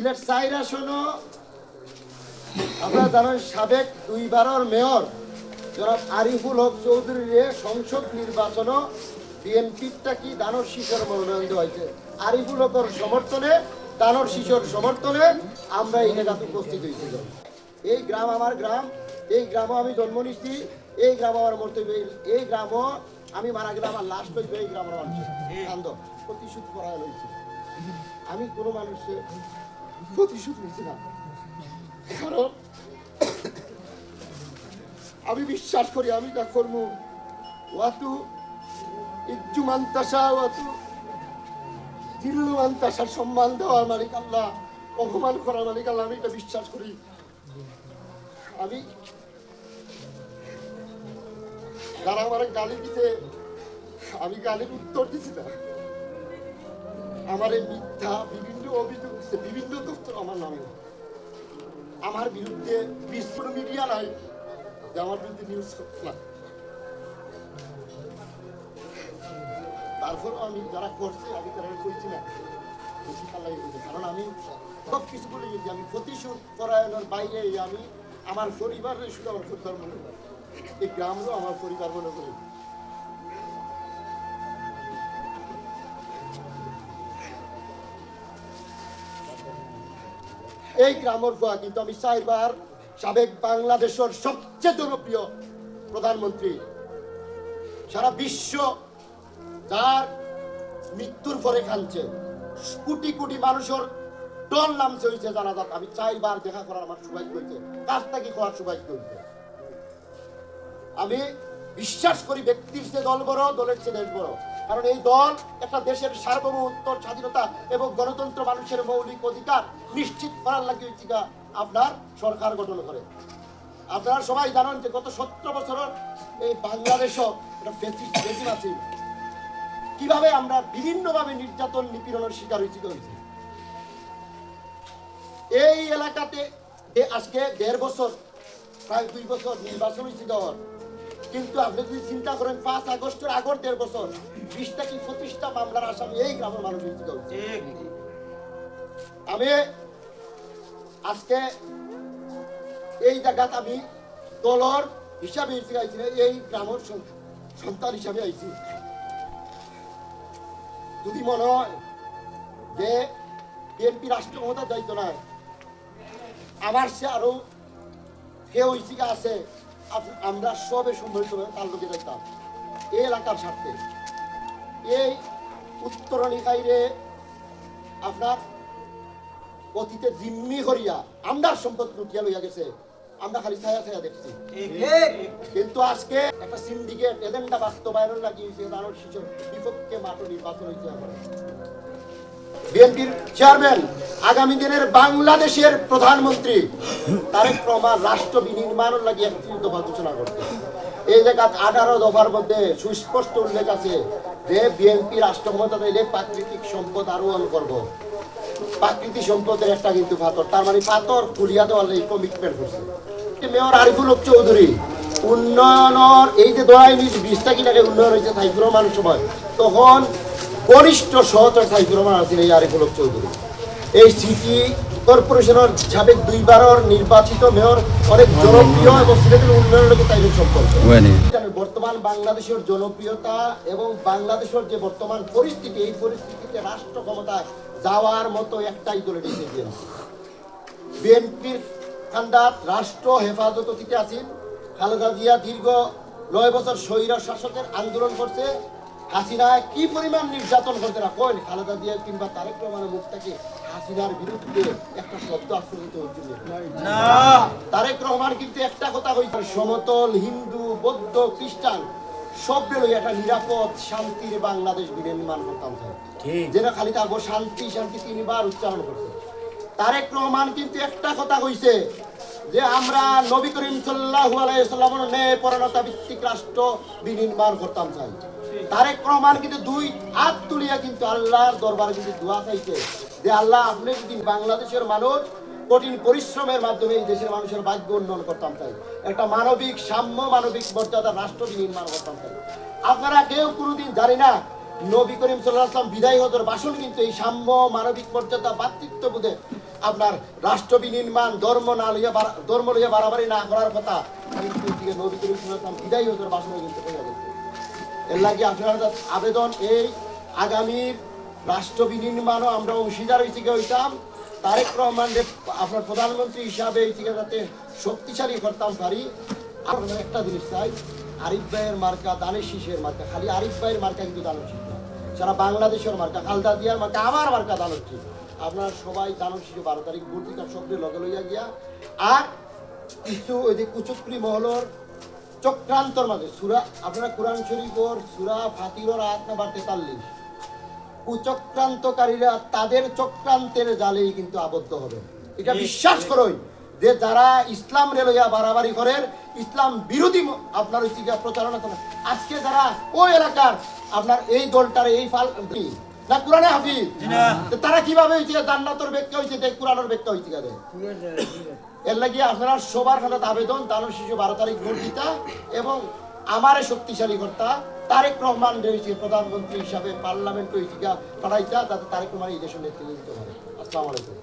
সিলেট সাইরা শোনো। আপনারা জানেন সাবেক দুইবারের মেয়র জনাব আরিফুল হক চৌধুরীর সংসদ নির্বাচন বিএনপিটা কি দানর শিশর মনোনয়ন দেওয়া হয়েছে আরিফুল হকর সমর্থনে দানর শিশর সমর্থনে আমরা এই জায়গাতে উপস্থিত হয়েছিল। এই গ্রাম আমার গ্রাম, এই গ্রামও আমি জন্ম নিচ্ছি এই গ্রাম আমার মরতে। এই গ্রামও আমি মারা গেলে আমার লাশ হইবে, এই গ্রামের মানুষ কান্দ প্রতিশোধ করা হয়েছে। আমি কোনো মানুষের প্রতিশোধ নিচ্ছি না কারণ আমি বিশ্বাস করি আমি যা করব। ওয়াতু ইজ্জু মান্তাসা, ওয়াতু জিল্লু মান্তাসার সম্মান দেওয়ার মালিক আল্লাহ, অপমান করার মালিক আল্লাহ, আমি এটা বিশ্বাস করি। আমি যারা আমার গালি দিতে, আমি গালির উত্তর দিছি না। আমার এই মিথ্যা, বিভিন্ন অভিযোগ বিভিন্ন দপ্তর আমার নামে। আমার বিরুদ্ধে বিশ্ব মিডিয়া নাই, যে আমার বিরুদ্ধে নিউজ না তারপরেও আমি যারা করছে, আমি তারা করছি না। কারণ আমি সব কিছু বলে গেছি, আমি প্রতিশোধ পরায়ণের বাইরে আমি, আমার পরিবারের শুধু আমার মনে করি। এই গ্রামও আমার পরিবার মনে করি। এই গ্রামের কিন্তু আমি চারবার সাবেক বাংলাদেশের সবচেয়ে জনপ্রিয় প্রধানমন্ত্রী। সারা বিশ্ব যার মৃত্যুর পরে খানছে কোটি কোটি মানুষের টন নামছে হয়েছে জানা যাক। আমি চারবার দেখা করার আমার সৌভাগ্য হয়েছে কাজ থেকে করার সৌভাগ্য হয়েছে আমি বিশ্বাস করি ব্যক্তির চেয়ে দল বড়, দলের চেয়ে দেশ বড়। কারণ এই দল একটা দেশের সার্বভৌমত্ব স্বাধীনতা এবং গণতন্ত্র মানুষের মৌলিক অধিকার নিশ্চিত করার লাগিয়ে আপনার সরকার গঠন করে। আপনারা সবাই জানেন যে গত সত্তর বছরের এই বাংলাদেশও একটা ফেসিস্ট আছে। কীভাবে আমরা বিভিন্নভাবে নির্যাতন নিপীড়নের শিকার হয়েছি হয়েছি এই এলাকাতে আজকে দেড় বছর, প্রায় দুই বছর নির্বাচন হয়েছে কিন্তু আপনি যদি চিন্তা করেন পাঁচ আগস্টের আগর দেড় বছর বিশটা কি পঁচিশটা মামলার আসামি এই গ্রামের মানুষ হয়েছে হয়েছে। আমি আজকে এই জায়গাত আমি দলর হিসাবে আইছি এই গ্রামের সন্তান হিসাবে আইছি যদি মনে হয় যে বিএনপি রাষ্ট্র ক্ষমতা দায়িত্ব নাই আমার সে আরও কেউ ইসিকা আছে আমরা সবে সম্মিলিত হয়ে তার লোকে দেখতাম এই এলাকার স্বার্থে। এই উত্তরণী খাইরে আপনার অতীতে জিম্মি করিয়া আমরা সম্পদ লুটিয়া লইয়া গেছে আমরা খালি ছায়া ছায়া দেখছি। কিন্তু আজকে একটা সিন্ডিকেট এজেন্ডা বাস্তবায়ন লাগিয়েছে দানব শিশুর বিপক্ষে মাত্র নির্বাচন হয়েছে বিএনপির চেয়ারম্যান আগামী দিনের বাংলাদেশের প্রধানমন্ত্রী। তারেক রহমান রাষ্ট্র বিনির্মাণ লাগে একত্রিশ দফা ঘোষণা করছে। এই জায়গা আঠারো দফার মধ্যে সুস্পষ্ট উল্লেখ আছে যে বিএনপি রাষ্ট্র ক্ষমতা দিলে প্রাকৃতিক সম্পদ আরোহণ করব। প্রাকৃতিক সম্পদের একটা কিন্তু পাথর, তার মানে পাথর তুলিয়া দেওয়ার এই কমিটমেন্ট করছে। মেয়র আরিফুল হক চৌধুরী, উন্নয়নের এই যে দোয়াই বিশটা কি টাকা উন্নয়ন হয়েছে সাইফুর রহমান সময়। তখন গরিষ্ঠ সহচর সাইফুর রহমান আছেন এই আরিফুল চৌধুরী। এই সিটি কর্পোরেশনের সাবেক দুইবারের নির্বাচিত মেয়র অনেক জনপ্রিয় এবং সিলেটের উন্নয়নের লোকের তাইদের সম্পর্ক বর্তমান বাংলাদেশের জনপ্রিয়তা এবং বাংলাদেশের যে বর্তমান পরিস্থিতি এই পরিস্থিতিতে রাষ্ট্র ক্ষমতায় যাওয়ার মতো একটাই দলে ডিসিশন। বিএনপির কান্ডার রাষ্ট্র হেফাজত অতীতে আছেন। খালেদা জিয়া দীর্ঘ নয় বছর স্বৈর শাসকের আন্দোলন করছে। হাসিনা কি পরিমাণ নির্যাতন করতে না? কইন খালেদা জিয়া কিংবা তারেক রহমানের মুখ থেকে হাসিনার বিরুদ্ধে একটা শব্দ আশ্রমিত হচ্ছিল তারেক রহমান কিন্তু একটা কথা কইছে সমতল হিন্দু বৌদ্ধ খ্রিস্টান সব লই একটা নিরাপদ শান্তির বাংলাদেশ বিনির্মাণ করতাম যেন খালি থাকব শান্তি শান্তি তিনবার উচ্চারণ করছে। তারেক রহমান কিন্তু একটা কথা কইছে যে আমরা নবী করিম সাল্লাল্লাহু আলাইহি সাল্লামের ন্যায় পরাণতা ভিত্তিক রাষ্ট্র বিনির্মাণ করতাম চাই তারেক রহমান কিন্তু দুই হাত তুলিয়া কিন্তু আল্লাহর দরবারে কিন্তু দোয়া চাইছে যে আল্লাহ, আপনি যদি বাংলাদেশের মানুষ কঠিন পরিশ্রমের মাধ্যমে এই দেশের মানুষের ভাগ্য উন্নয়ন করতাম চাই একটা মানবিক সাম্য, মানবিক মর্যাদা রাষ্ট্র নির্মাণ করতাম চাই আপনারা কেউ কোনোদিন জানি না, নবী করিম সাল্লাম বিদায় হতর ভাষণ কিন্তু এই সাম্য, মানবিক মর্যাদা ভাতৃত্ববোধে আপনার রাষ্ট্র বিনির্মাণ, ধর্ম না লইয়া ধর্ম লইয়া বাড়াবাড়ি না করার কথা কিন্তু নবী করিম সাল্লাম বিদায় হতর ভাষণে কিন্তু বোঝা গেছে। এর লাগে আপনার আবেদন, এই আগামীর রাষ্ট্র বিনির্মাণও আমরা অংশীদার হয়েছে হইতাম। তারেক রহমানের আপনার প্রধানমন্ত্রী হিসাবে এই যাতে শক্তিশালী করতাম পারি। আর একটা জিনিস চাই আরিফ ভাইয়ের মার্কা দানের শীষের মার্কা, খালি আরিফ ভাইয়ের মার্কা কিন্তু দানের শীষ না। সারা বাংলাদেশের মার্কা, খালদা দিয়ার মার্কা, আমার মার্কা দানের আপনারা সবাই দানের শীষে বারো তারিখ ভর্তিকার শব্দে লগে লইয়া গিয়া। আর কিছু ওই যে কুচুকরি মহলর চক্রান্তর মাঝে। সুরা আপনারা কোরআন শরীফর সুরা ফাতিরর আয়াত নাম্বার তেতাল্লিশ। কুচক্রান্তকারীরা তাদের চক্রান্তের জালেই কিন্তু আবদ্ধ হবে। এটা বিশ্বাস করই যে যারা ইসলাম রেলইয়া বাড়াবাড়ি করেন ইসলাম বিরোধী আপনার গিয়া প্রচারণা করেন। আজকে যারা ওই এলাকার আপনার এই দলটার এই ফাল না কোরআনে হাফিজ। তারা কীভাবে হয়েছে জান্নাতর ব্যাখ্যা হয়েছে দেখ কোরআনের ব্যাখ্যা হয়েছে গেছে এর লাগিয়ে আপনারা সবার হাতে আবেদন দানব শিশু বারো তারিখ ভোট দিতা এবং আমারে শক্তিশালী কর্তা তারেক রহমান রয়েছে প্রধানমন্ত্রী হিসাবে পার্লামেন্ট হয়েছে পাঠাইতা যাতে তারেক রহমান এই দেশের নেতৃত্ব দিতে পারে। আসসালামু আলাইকুম।